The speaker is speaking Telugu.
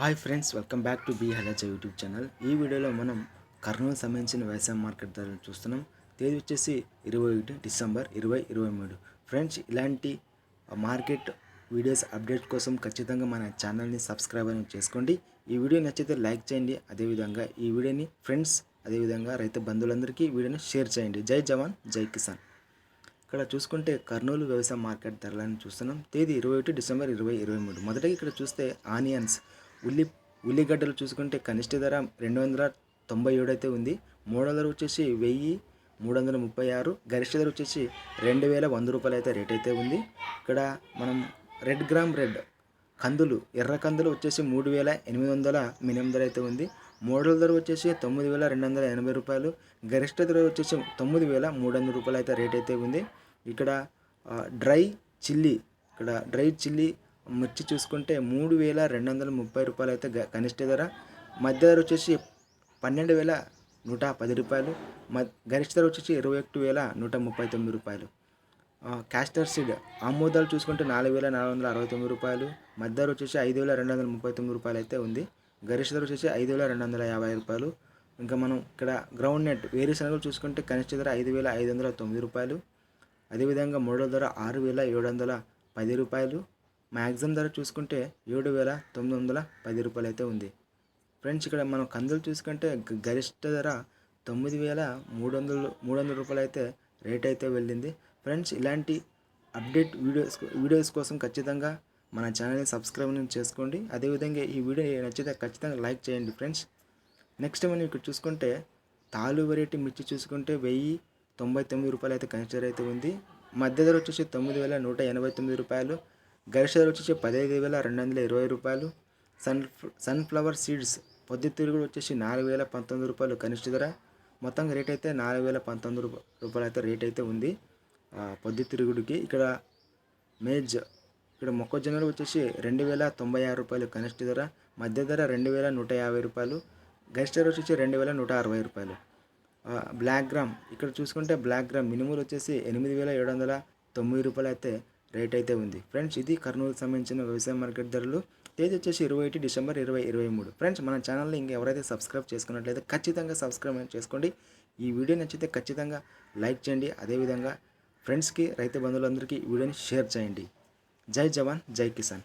Hi friends welcome back to be హలజ యూట్యూబ్ ఛానల్. ఈ వీడియోలో మనం కర్నూలు సంబంధించిన వ్యవసాయ మార్కెట్ ధరలు చూస్తున్నాం. తేదీ వచ్చేసి ఇరవై ఒకటి డిసెంబర్ ఇరవై ఇరవై మూడు. ఫ్రెండ్స్ ఇలాంటి మార్కెట్ వీడియోస్ అప్డేట్ కోసం ఖచ్చితంగా మన ఛానల్ని సబ్స్క్రైబ్ అని చేసుకోండి. ఈ వీడియో నచ్చితే లైక్ చేయండి. అదేవిధంగా ఈ వీడియోని ఫ్రెండ్స్ అదేవిధంగా రైతు బంధువులందరికీ వీడియోని షేర్ చేయండి. జై జవాన్ జై కిసాన్. ఇక్కడ చూసుకుంటే కర్నూలు వ్యవసాయ మార్కెట్ ధరలను చూస్తున్నాం. తేదీ ఇరవై ఒకటి డిసెంబర్ ఇరవై ఇరవై మూడు. మొదటగా ఇక్కడ చూస్తే ఆనియన్స్. ఉల్లి ఉల్లిగడ్డలు చూసుకుంటే కనిష్ట ధర రెండు వందల తొంభై ఏడు అయితే ఉంది. మూడు ధర వచ్చేసి వెయ్యి మూడు వందల ముప్పై ఆరు. గరిష్ట ధర వచ్చేసి రెండు వేల వంద రూపాయలు అయితే రేట్ అయితే ఉంది. ఇక్కడ మనం రెడ్ గ్రామ్ రెడ్ కందులు ఎర్ర కందులు వచ్చేసి మూడు వేల ఎనిమిది వందల మినిమం ధర అయితే ఉంది. మోడల్ ధర వచ్చేసి తొమ్మిది వేల రెండు వందల ఎనభై రూపాయలు. గరిష్ట ధర వచ్చేసి తొమ్మిది వేల మూడు వందల రూపాయలు అయితే రేట్ అయితే ఉంది. ఇక్కడ డ్రై చిల్లీ ఇక్కడ డ్రై చిల్లీ మిర్చి చూసుకుంటే మూడు వేల రెండు వందల ముప్పై రూపాయలు అయితే కనిష్ట ధర. మధ్య ధర వచ్చేసి పన్నెండు వేల నూట పది రూపాయలు. మ గరిష్ట ధర వచ్చేసి ఇరవై ఒకటి వేల నూట ముప్పై తొమ్మిది రూపాయలు. క్యాస్టర్ సీడ్ ఆమోదాలు చూసుకుంటే నాలుగు వేల నాలుగు వందల అరవై తొమ్మిది రూపాయలు. మధ్య ధర వచ్చేసి ఐదు వేల రెండు వందల ముప్పై తొమ్మిది రూపాయలు అయితే ఉంది. గరిష్ట ధర వచ్చేసి ఐదు వేల రెండు వందల యాభై రూపాయలు. ఇంకా మనం ఇక్కడ గ్రౌండ్ నెట్ వేరుశనగలు చూసుకుంటే కనిష్ట ధర ఐదు వేల ఐదు వందల తొమ్మిది రూపాయలు. అదేవిధంగా మూడో ధర ఆరు వేల ఏడు వందల పది రూపాయలు. మ్యాక్సిమం ధర చూసుకుంటే ఏడు వేల తొమ్మిది వందల పది రూపాయలు అయితే ఉంది. ఫ్రెండ్స్ ఇక్కడ మనం కందులు చూసుకుంటే గరిష్ట ధర తొమ్మిది వేల మూడు వందలు మూడు వందల రూపాయలు అయితే రేట్ అయితే వెళ్ళింది. ఫ్రెండ్స్ ఇలాంటి అప్డేట్ వీడియోస్ వీడియోస్ కోసం ఖచ్చితంగా మన ఛానల్ని సబ్స్క్రైబ్ చేసుకోండి. అదేవిధంగా ఈ వీడియో నచ్చితే ఖచ్చితంగా లైక్ చేయండి ఫ్రెండ్స్. నెక్స్ట్ మనం ఇక్కడ చూసుకుంటే తాలు వెరైటీ మిర్చి చూసుకుంటే వెయ్యి తొంభై తొమ్మిది రూపాయలు అయితే కన్సిడర్ అయితే ఉంది. మధ్య ధర వచ్చేసి తొమ్మిది వేల నూట ఎనభై తొమ్మిది రూపాయలు. గరిష్ట ధర వచ్చేసి పదహైదు వేల రెండు వందల ఇరవై రూపాయలు. సన్ సన్ఫ్లవర్ సీడ్స్ పొద్దుతిరుగుడు వచ్చేసి నాలుగు వేల పంతొమ్మిది రూపాయలు కనిష్ట ధర. మొత్తం రేట్ అయితే నాలుగు వేల పంతొమ్మిది రూప- రూపాయలు అయితే రేట్ అయితే ఉంది పొద్దుతిరుగుడికి ఇక్కడ మేజ్ ఇక్కడ మొక్కజొన్నలు వచ్చేసి రెండు వేల తొంభై ఆరు రూపాయలు కనిష్ట ధర. మధ్య ధర రెండు వేల నూట యాభై రూపాయలు. గరిష్ట ధర వచ్చేసి రెండు వేల నూట అరవై రూపాయలు. బ్లాక్ గ్రామ్ ఇక్కడ చూసుకుంటే బ్లాక్ గ్రామ్ మినిమం వచ్చేసి ఎనిమిది వేల ఏడు వందల తొమ్మిది రూపాయలు అయితే రేట్ అయితే ఉంది. ఫ్రెండ్స్ ఇది కర్నూలుకు సంబంధించిన వ్యవసాయ మార్కెట్ ధరలు. తేదీ వచ్చేసి ఇరవై ఒకటి డిసెంబర్ ఇరవై ఇరవై మూడు. ఫ్రెండ్స్ మన ఛానల్ని ఇంకెవరైతే సబ్స్క్రైబ్ చేసుకున్నట్లయితే ఖచ్చితంగా సబ్స్క్రైబ్ చేసుకోండి. ఈ వీడియో నచ్చితే ఖచ్చితంగా లైక్ చేయండి. అదేవిధంగా ఫ్రెండ్స్కి రైతు బంధువులందరికీ ఈ వీడియోని షేర్ చేయండి. జై జవాన్ జై కిసాన్.